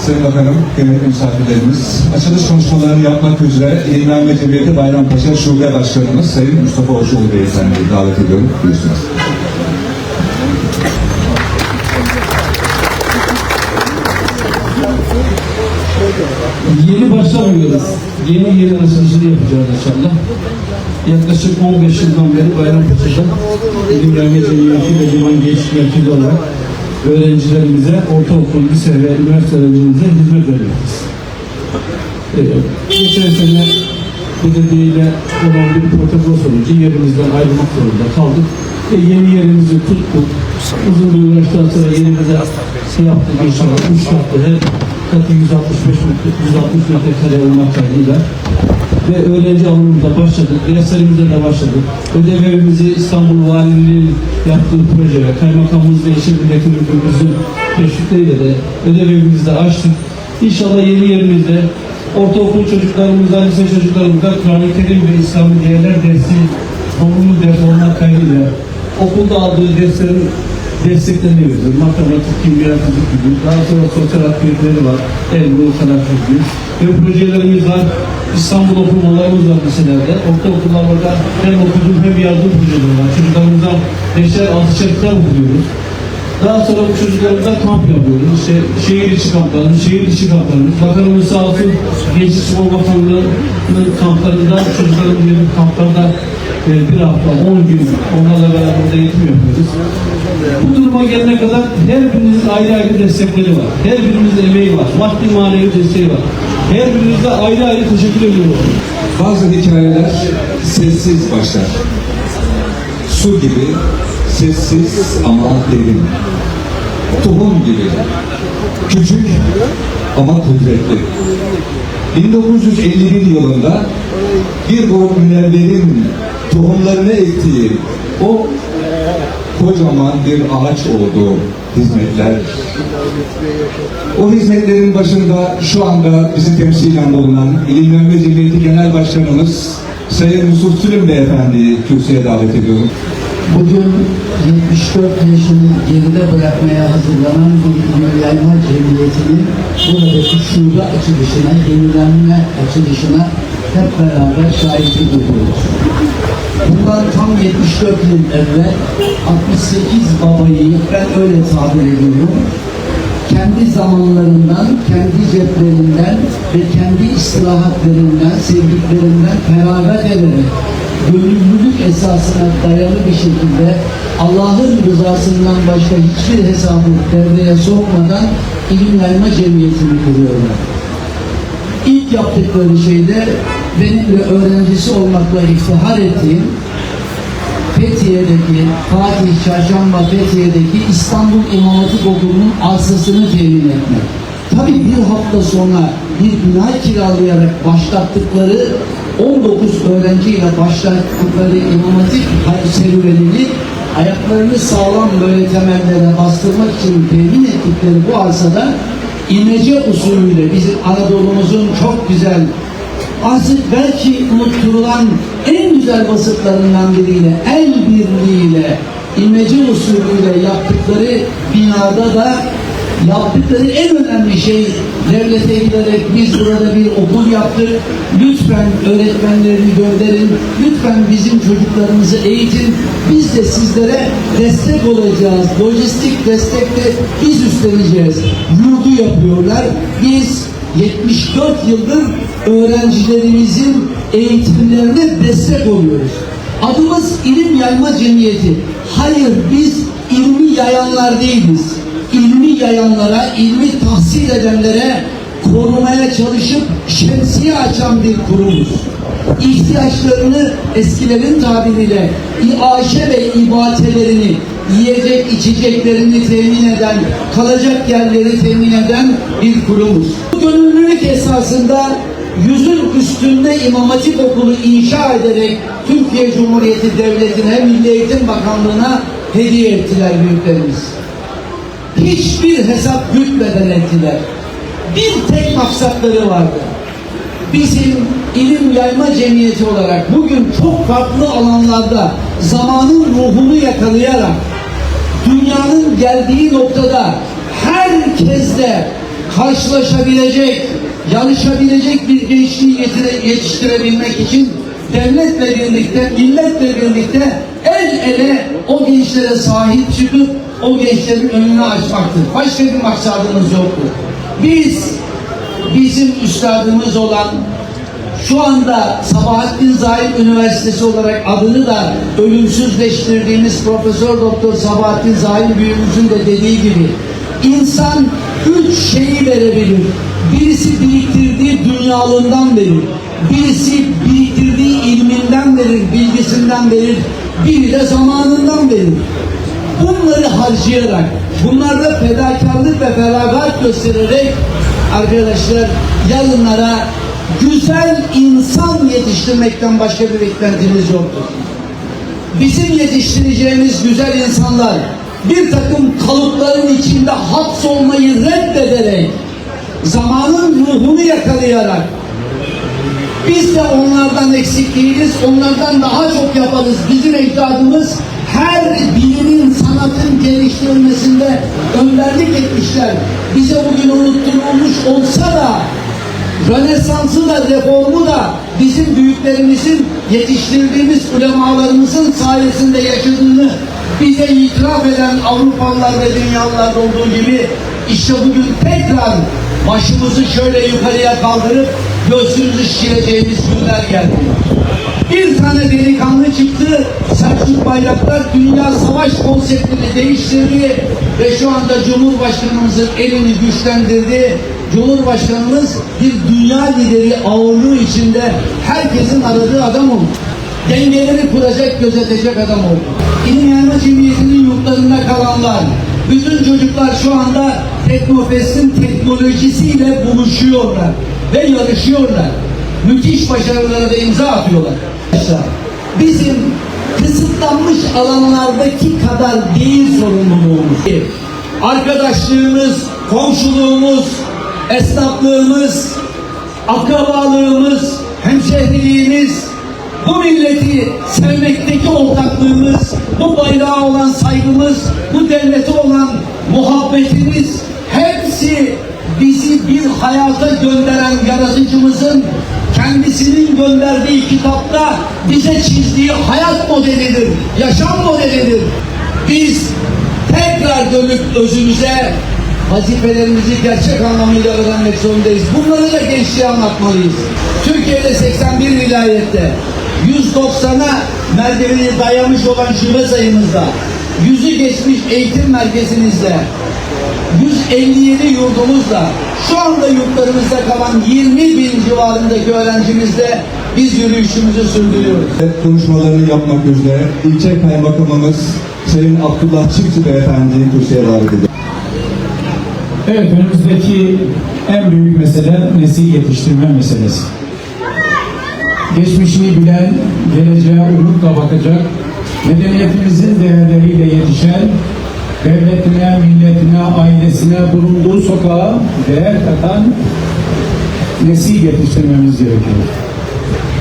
Sayın Bakanım, kıymetli misafirlerimiz, açılış konuşmalarını yapmak üzere İlmen ve Cemiyeti Bayrampaşa Şube Başkanımız Sayın Mustafa Hoşoğlu Beyefendi'yi davet ediyorum. Buyursunuz. Yeni başlamıyoruz. Yeni yeni açılışını yapacağız inşallah. Yaklaşık 15 yıldan beri Bayrampaşa'da İlim Yayma Cemiyeti ve Liman Gençlik Merkezi olarak öğrencilerimize, ortaokul, lise ve üniversite öğrencilerimize hizmet veriyoruz. Ee, geçen sene bu dediğiyle olan bir protokol sonucu yerimizden ayrılmak zorunda kaldık. Ve yeni yerimizi tuttuk. Uzun bir uğraştan sonra yerimize şey yaptık inşallah. Üç katlı her katı 165 metre, 160 metrekare olmak kaydıyla ve öğrenci alımında başladık, derslerimize de başladık. Ödev evimizi İstanbul Valiliği'nin yaptığı proje ve kaymakamımız ve ilçe milletli müdürümüzün teşvikleriyle de ödev evimizi de açtık. İnşallah yeni yerimizde ortaokul çocuklarımıza, lise çocuklarımıza Kur'an-ı Kerim ve İslami değerler dersi sorumlu ders olmak kaydıyla okulda aldığı derslerin desteklerini. Matematik, kimya, fizik gibi. Daha sonra sosyal aktiviteleri var. El, ruh, sanat gibi. Ve projelerimiz var. İstanbul okumalarımız var liselerde. Ortaokullarda hem okudum hem yardım projeleri var. Çocuklarımıza beşer, altışer kitap okuyoruz. Daha sonra bu çocuklarımıza kamp yapıyoruz. İşte şehir içi kamplarımız, şehir içi kamplarımız. Bakanımız sağ olsun Gençlik Spor Bakanlığı'nın kamplarında çocuklarımız gibi kamplarda e, bir hafta, 10 gün onlarla beraber de eğitim yapıyoruz. Bu duruma gelene kadar her birinizin ayrı ayrı destekleri var. Her birimizin emeği var. Maddi manevi desteği var. Her birinize ayrı ayrı teşekkür ediyorum. Bazı hikayeler sessiz başlar. Su gibi sessiz ama derin. Tohum gibi küçük ama kudretli. 1951 yılında bir grup münevverin tohumlarını ektiği o kocaman bir ağaç oldu hizmetler. O hizmetlerin başında şu anda bizi temsilen bulunan İlim ve Cemiyeti Genel Başkanımız Sayın Yusuf Sülüm Beyefendi'yi kürsüye davet ediyorum. Bugün 74 yaşını geride bırakmaya hazırlanan bir yayma cemiyetinin buradaki şube açılışına, yenilenme açılışına hep beraber şahitlik ediyoruz. Bundan tam 74 yıl evvel 68 babayı ben öyle tabir ediyorum kendi zamanlarından, kendi ceplerinden ve kendi istirahatlerinden, sevdiklerinden feragat ederek gönüllülük esasına dayalı bir şekilde Allah'ın rızasından başka hiçbir hesabı devreye sokmadan ilim yayma cemiyetini kuruyorlar. İlk yaptıkları şeyde benim de öğrencisi olmakla iftihar ettiğim Fethiye'deki Fatih Çarşamba Fethiye'deki İstanbul İmam Hatip Okulu'nun arsasını temin etmek. Tabii bir hafta sonra bir bina kiralayarak başlattıkları 19 öğrenciyle başlattıkları İmam Hatip serüvenini ayaklarını sağlam böyle temellere bastırmak için temin ettikleri bu arsada imece usulüyle bizim Anadolu'muzun çok güzel artık belki unutturulan en güzel vasıflarından biriyle, el birliğiyle, imece usulüyle yaptıkları binada da yaptıkları en önemli şey devlete giderek biz burada bir okul yaptık. Lütfen öğretmenlerini gönderin. Lütfen bizim çocuklarımızı eğitin. Biz de sizlere destek olacağız. Lojistik destek de biz üstleneceğiz. Yurdu yapıyorlar. Biz 74 yıldır öğrencilerimizin eğitimlerine destek oluyoruz. Adımız ilim yayma cemiyeti. Hayır biz ilmi yayanlar değiliz. Yayanlara, ilmi tahsil edenlere korumaya çalışıp şemsiye açan bir kurumuz. İhtiyaçlarını eskilerin tabiriyle iaşe ve ibatelerini yiyecek içeceklerini temin eden, kalacak yerleri temin eden bir kurumuz. Bu gönüllülük esasında yüzün üstünde İmam Hatip Okulu inşa ederek Türkiye Cumhuriyeti Devleti'ne, Milli Eğitim Bakanlığı'na hediye ettiler büyüklerimiz. Hiçbir hesap gütmeden ettiler. Bir tek maksatları vardı. Bizim ilim yayma cemiyeti olarak bugün çok farklı alanlarda zamanın ruhunu yakalayarak dünyanın geldiği noktada her herkesle karşılaşabilecek, yarışabilecek bir gençliği yetiştirebilmek için devletle birlikte, milletle birlikte el ele o gençlere sahip çıkıp o gençlerin önünü açmaktır. Başka bir maksadımız yoktur. Biz bizim üstadımız olan şu anda Sabahattin Zahid Üniversitesi olarak adını da ölümsüzleştirdiğimiz Profesör Doktor Sabahattin Zahid büyüğümüzün de dediği gibi insan üç şeyi verebilir. Birisi biriktirdiği dünyalığından verir. Birisi biriktirdiği ilminden verir, bilgisinden verir. Biri de zamanından verir. Bunları harcayarak, bunlarda fedakarlık ve feragat göstererek arkadaşlar yarınlara güzel insan yetiştirmekten başka bir beklentimiz yoktur. Bizim yetiştireceğimiz güzel insanlar bir takım kalıpların içinde hapsolmayı reddederek zamanın ruhunu yakalayarak biz de onlardan eksik değiliz, onlardan daha çok yaparız. Bizim ecdadımız her bilimin, sanatın geliştirilmesinde önderlik etmişler. Bize bugün unutturulmuş olsa da Rönesans'ı da reformu da bizim büyüklerimizin yetiştirdiğimiz ulemalarımızın sayesinde yaşadığını bize itiraf eden Avrupalılar ve dünyalılar olduğu gibi işte bugün tekrar başımızı şöyle yukarıya kaldırıp göğsümüzü şişireceğimiz günler geldi. Bir tane delikanlı çıktı, Selçuk Bayraktar Dünya Savaş konseptini değiştirdi ve şu anda Cumhurbaşkanımızın elini güçlendirdi. Cumhurbaşkanımız bir dünya lideri ağırlığı içinde herkesin aradığı adam oldu. Dengeleri kuracak, gözetecek adam oldu. İlim Yayma Cemiyeti'nin yurtlarında kalanlar, bütün çocuklar şu anda Teknofest'in teknolojisiyle buluşuyorlar ve yarışıyorlar. Müthiş başarılara da imza atıyorlar. Bizim kısıtlanmış alanlardaki kadar değil sorumluluğumuz. Arkadaşlığımız, komşuluğumuz, esnaflığımız, akrabalığımız, hemşehriliğimiz, bu milleti sevmekteki ortaklığımız, bu bayrağa olan saygımız, bu devlete olan muhabbetimiz hepsi bizi bir hayata gönderen yaratıcımızın kendisinin gönderdiği kitapta bize çizdiği hayat modelidir, yaşam modelidir. Biz tekrar dönüp özümüze vazifelerimizi gerçek anlamıyla öğrenmek zorundayız. Bunları da gençliğe anlatmalıyız. Türkiye'de 81 vilayette 190'a merdiveni dayamış olan şube sayımızda, yüzü geçmiş eğitim merkezimizde, 157 yurdumuzla şu anda yurtlarımızda kalan 20 bin civarındaki öğrencimizle biz yürüyüşümüzü sürdürüyoruz. konuşmalarını yapmak üzere ilçe kaymakamımız Sayın Abdullah Çiftçi Beyefendi'yi kürsüye davet ediyorum. Evet, önümüzdeki en büyük mesele nesil yetiştirme meselesi. Geçmişini bilen, geleceğe umutla bakacak, medeniyetimizin değerleriyle yetişen, devletine, milletine, ailesine, bulunduğu sokağa değer katan nesil yetiştirmemiz gerekiyor.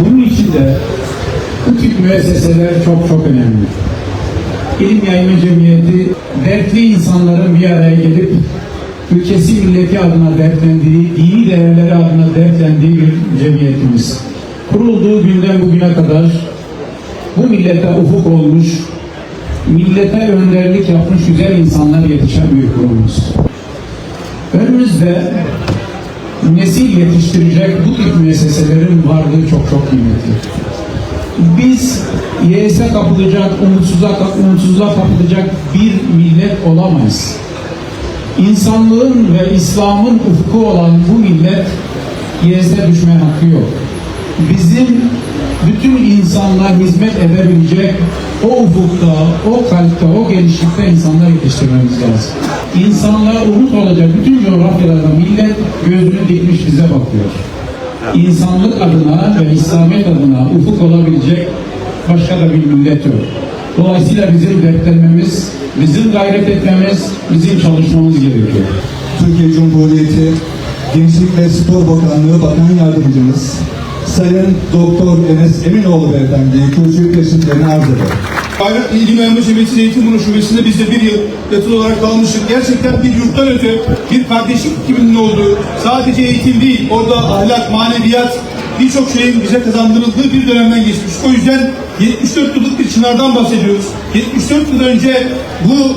Bunun için de bu tip müesseseler çok çok önemli. İlim Yayma Cemiyeti dertli insanların bir araya gelip ülkesi milleti adına dertlendiği, dini değerleri adına dertlendiği bir cemiyetimiz. Kurulduğu günden bugüne kadar bu millete ufuk olmuş, millete önderlik yapmış güzel insanlar yetişen bir kurumumuz. Önümüzde nesil yetiştirecek bu tip müesseselerin varlığı çok çok kıymetli. Biz yeğse kapılacak, umutsuzluğa, umutsuzluğa kapılacak bir millet olamayız. İnsanlığın ve İslam'ın ufku olan bu millet yeğse düşme hakkı yok. Bizim bütün insanlar hizmet edebilecek o ufukta, o kalpte, o genişlikte insanlar yetiştirmemiz lazım. İnsanlığa umut olacak bütün coğrafyalarda millet gözünü dikmiş bize bakıyor. İnsanlık adına ve İslamiyet adına ufuk olabilecek başka da bir millet yok. Dolayısıyla bizim dertlenmemiz, bizim gayret etmemiz, bizim çalışmamız gerekiyor. Türkiye Cumhuriyeti Gençlik ve Spor Bakanlığı Bakan Yardımcımız Sayın Doktor Enes Eminoğlu Beyefendi'yi kürsü teşriflerini arz eder. Bayrak İl Memur Cemiyeti Zeytinburnu Şubesi'nde biz de bir yıl yatılı olarak kalmıştık. Gerçekten bir yurttan öte bir kardeşlik kiminin olduğu, sadece eğitim değil, orada ahlak, maneviyat, birçok şeyin bize kazandırıldığı bir dönemden geçmiş. O yüzden 74 yıllık bir çınardan bahsediyoruz. 74 yıl önce bu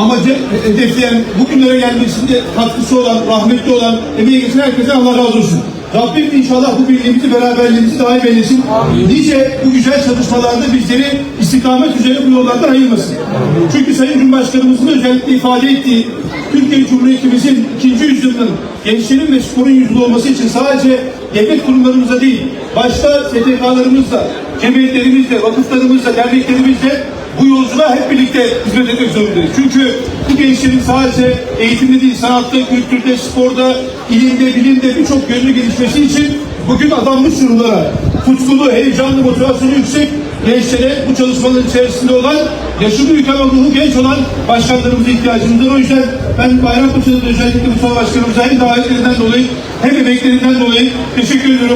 amacı hedefleyen, bugünlere gelmesinde katkısı olan, rahmetli olan, emeği geçen herkese Allah razı olsun. Rabbim inşallah bu birliğimizi, beraberliğimizi daim eylesin. Nice bu güzel çalışmalarda bizleri istikamet üzere bu yollardan ayırmasın. Çünkü Sayın Cumhurbaşkanımızın özellikle ifade ettiği Türkiye Cumhuriyetimizin ikinci yüzyılının gençlerin ve sporun yüzyılı olması için sadece devlet kurumlarımızda değil, başta STK'larımızla, cemiyetlerimizle, vakıflarımızla, derneklerimizle bu yolculuğa hep birlikte hizmet etmek zorundayız. Çünkü bu gençlerin sadece eğitimde değil, sanatta, kültürde, sporda, ilimde, bilimde birçok yönlü gelişmesi için bugün adanmış durumlara, tutkulu, heyecanlı, motivasyonu yüksek gençlere bu çalışmaların içerisinde olan, yaşı büyük ama ruhu genç olan başkanlarımıza ihtiyacımız var. O yüzden ben Bayrampaşa'da da özellikle Mustafa Başkanımıza hem davetlerinden dolayı hem emeklerinden dolayı teşekkür ediyorum.